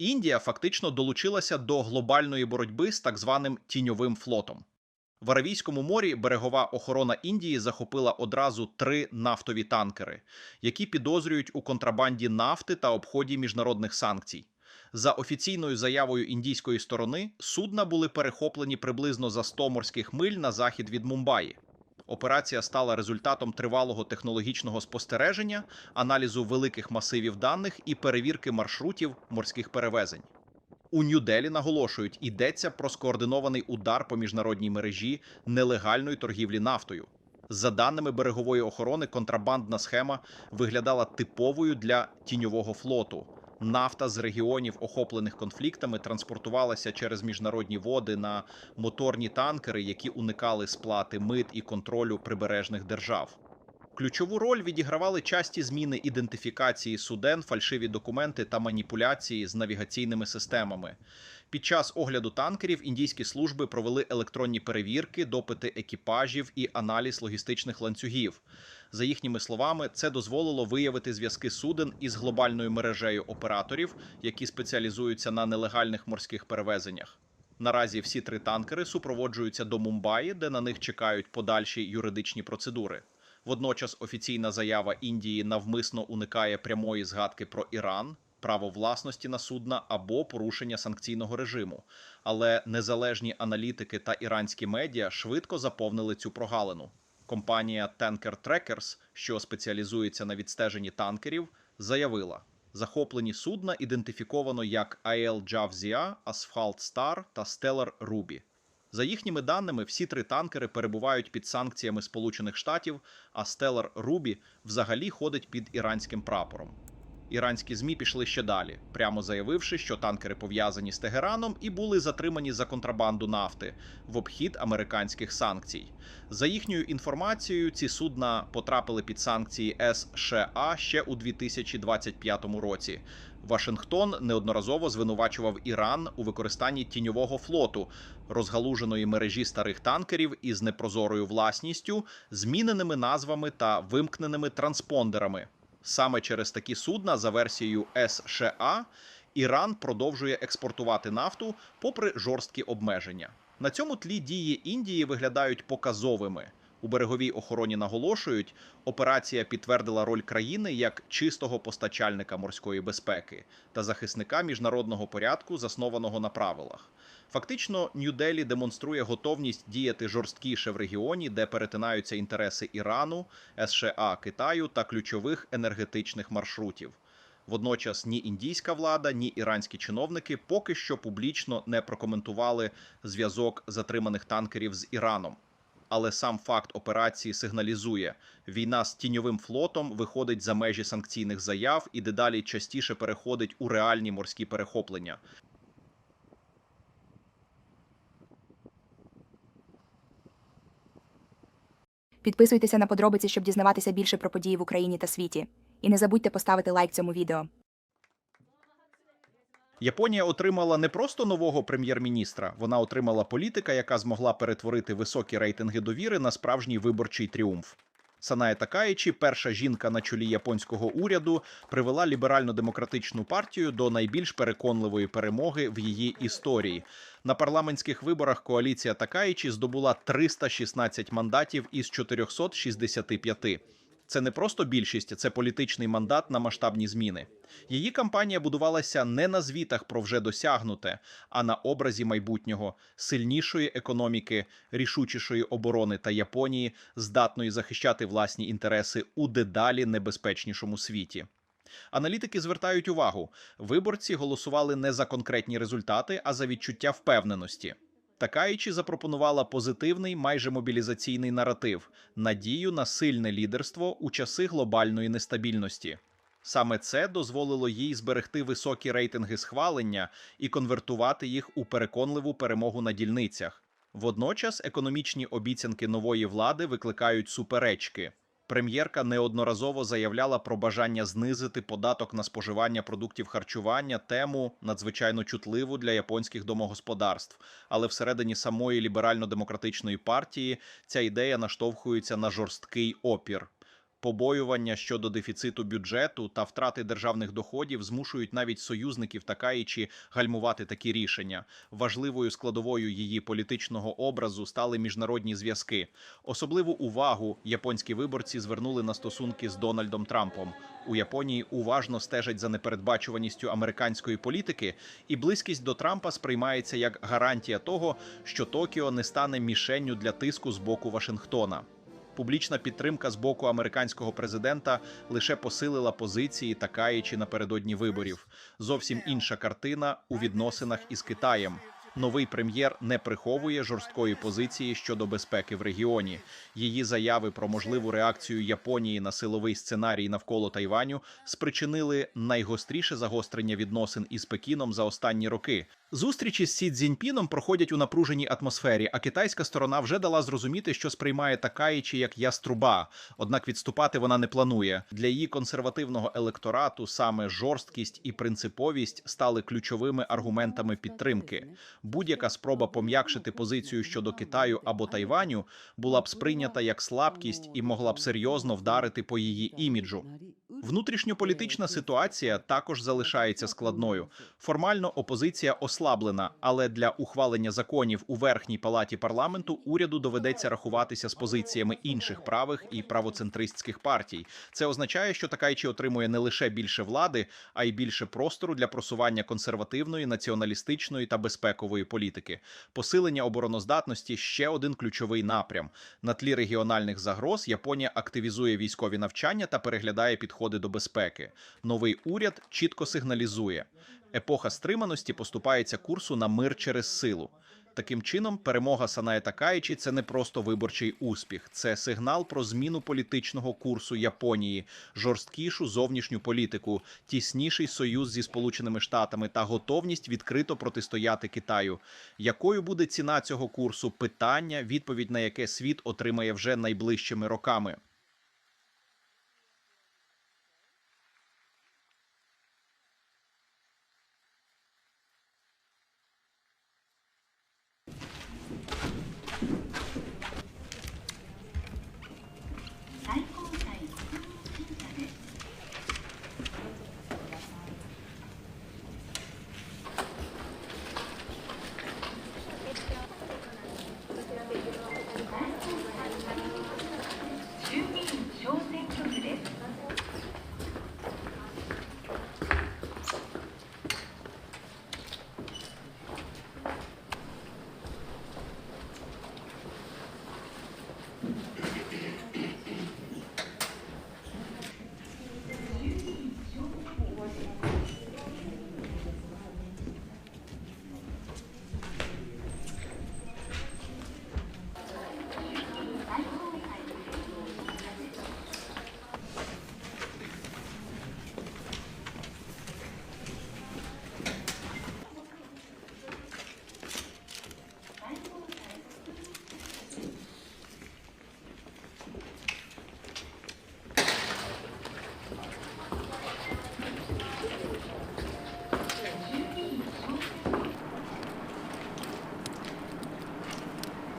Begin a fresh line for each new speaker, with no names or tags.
Індія фактично долучилася до глобальної боротьби з так званим тіньовим флотом. В Аравійському морі берегова охорона Індії захопила одразу три нафтові танкери, які підозрюють у контрабанді нафти та обході міжнародних санкцій. За офіційною заявою індійської сторони, судна були перехоплені приблизно за 100 морських миль на захід від Мумбаї. Операція стала результатом тривалого технологічного спостереження, аналізу великих масивів даних і перевірки маршрутів морських перевезень. У Нью-Делі наголошують, йдеться про скоординований удар по міжнародній мережі нелегальної торгівлі нафтою. За даними берегової охорони, контрабандна схема виглядала типовою для тіньового флоту. Нафта з регіонів, охоплених конфліктами, транспортувалася через міжнародні води на моторні танкери, які уникали сплати мит і контролю прибережних держав. Ключову роль відігравали часті зміни ідентифікації суден, фальшиві документи та маніпуляції з навігаційними системами. Під час огляду танкерів індійські служби провели електронні перевірки, допити екіпажів і аналіз логістичних ланцюгів. За їхніми словами, це дозволило виявити зв'язки суден із глобальною мережею операторів, які спеціалізуються на нелегальних морських перевезеннях. Наразі всі три танкери супроводжуються до Мумбаї, де на них чекають подальші юридичні процедури. Водночас офіційна заява Індії навмисно уникає прямої згадки про Іран, право власності на судна або порушення санкційного режиму. Але незалежні аналітики та іранські медіа швидко заповнили цю прогалину. Компанія Tanker Trackers, що спеціалізується на відстеженні танкерів, заявила: захоплені судна ідентифіковано як AL Javzia, Asphalt Star та Stellar Ruby. За їхніми даними, всі три танкери перебувають під санкціями Сполучених Штатів, а Стеллар Рубі взагалі ходить під іранським прапором. Іранські змі пішли ще далі, прямо заявивши, що танкери пов'язані з Тегераном і були затримані за контрабанду нафти в обхід американських санкцій. За їхньою інформацією, ці судна потрапили під санкції США ще у 2025 році. Вашингтон неодноразово звинувачував Іран у використанні тіньового флоту, розгалуженої мережі старих танкерів із непрозорою власністю, зміненими назвами та вимкненими транспондерами. Саме через такі судна, за версією США, Іран продовжує експортувати нафту попри жорсткі обмеження. На цьому тлі дії Індії виглядають показовими. У береговій охороні наголошують, операція підтвердила роль країни як чистого постачальника морської безпеки та захисника міжнародного порядку, заснованого на правилах. Фактично, Нью-Делі демонструє готовність діяти жорсткіше в регіоні, де перетинаються інтереси Ірану, США, Китаю та ключових енергетичних маршрутів. Водночас ні індійська влада, ні іранські чиновники поки що публічно не прокоментували зв'язок затриманих танкерів з Іраном. Але сам факт операції сигналізує, війна з тіньовим флотом виходить за межі санкційних заяв і дедалі частіше переходить у реальні морські перехоплення.
Підписуйтеся на подробиці, щоб дізнаватися більше про події в Україні та світі. І не забудьте поставити лайк цьому відео.
Японія отримала не просто нового прем'єр-міністра, вона отримала політика, яка змогла перетворити високі рейтинги довіри на справжній виборчий тріумф. Санає Такаїчі, перша жінка на чолі японського уряду, привела ліберально-демократичну партію до найбільш переконливої перемоги в її історії. На парламентських виборах коаліція Такаїчі здобула 316 мандатів із 465. Це не просто більшість, це політичний мандат на масштабні зміни. Її кампанія будувалася не на звітах про вже досягнуте, а на образі майбутнього сильнішої економіки, рішучішої оборони та Японії, здатної захищати власні інтереси у дедалі небезпечнішому світі. Аналітики звертають увагу: виборці голосували не за конкретні результати, а за відчуття впевненості. Такаїчі запропонувала позитивний, майже мобілізаційний наратив, надію на сильне лідерство у часи глобальної нестабільності. Саме це дозволило їй зберегти високі рейтинги схвалення і конвертувати їх у переконливу перемогу на дільницях. Водночас економічні обіцянки нової влади викликають суперечки. Прем'єрка неодноразово заявляла про бажання знизити податок на споживання продуктів харчування, тему надзвичайно чутливу для японських домогосподарств. Але всередині самої ліберально-демократичної партії ця ідея наштовхується на жорсткий опір. Побоювання щодо дефіциту бюджету та втрати державних доходів змушують навіть союзників Такаїчі гальмувати такі рішення. Важливою складовою її політичного образу стали міжнародні зв'язки. Особливу увагу японські виборці звернули на стосунки з Дональдом Трампом. У Японії уважно стежать за непередбачуваністю американської політики, і близькість до Трампа сприймається як гарантія того, що Токіо не стане мішенню для тиску з боку Вашингтона. Публічна підтримка з боку американського президента лише посилила позиції такаючи напередодні виборів. Зовсім інша картина у відносинах із Китаєм. Новий прем'єр не приховує жорсткої позиції щодо безпеки в регіоні. Її заяви про можливу реакцію Японії на силовий сценарій навколо Тайваню спричинили найгостріше загострення відносин із Пекіном за останні роки. Зустрічі з Сі Цзіньпіном проходять у напруженій атмосфері, а китайська сторона вже дала зрозуміти, що сприймає Такаїчі як яструба. Однак відступати вона не планує. Для її консервативного електорату саме жорсткість і принциповість стали ключовими аргументами підтримки. Будь-яка спроба пом'якшити позицію щодо Китаю або Тайваню була б сприйнята як слабкість і могла б серйозно вдарити по її іміджу. Внутрішньополітична ситуація також залишається складною. Формально опозиція ослаблена, але для ухвалення законів у верхній палаті парламенту уряду доведеться рахуватися з позиціями інших правих і правоцентристських партій. Це означає, що Такайчі отримує не лише більше влади, а й більше простору для просування консервативної, націоналістичної та безпекової політики. Посилення обороноздатності ще один ключовий напрям. На тлі регіональних загроз Японія активізує військові навчання та переглядає підходи до безпеки. Новий уряд чітко сигналізує. Епоха стриманості поступається курсу на мир через силу. Таким чином, перемога Саная Такаїчі – це не просто виборчий успіх, це сигнал про зміну політичного курсу Японії, жорсткішу зовнішню політику, тісніший союз зі Сполученими Штатами та готовність відкрито протистояти Китаю. Якою буде ціна цього курсу? Питання, відповідь на яке світ отримає вже найближчими роками.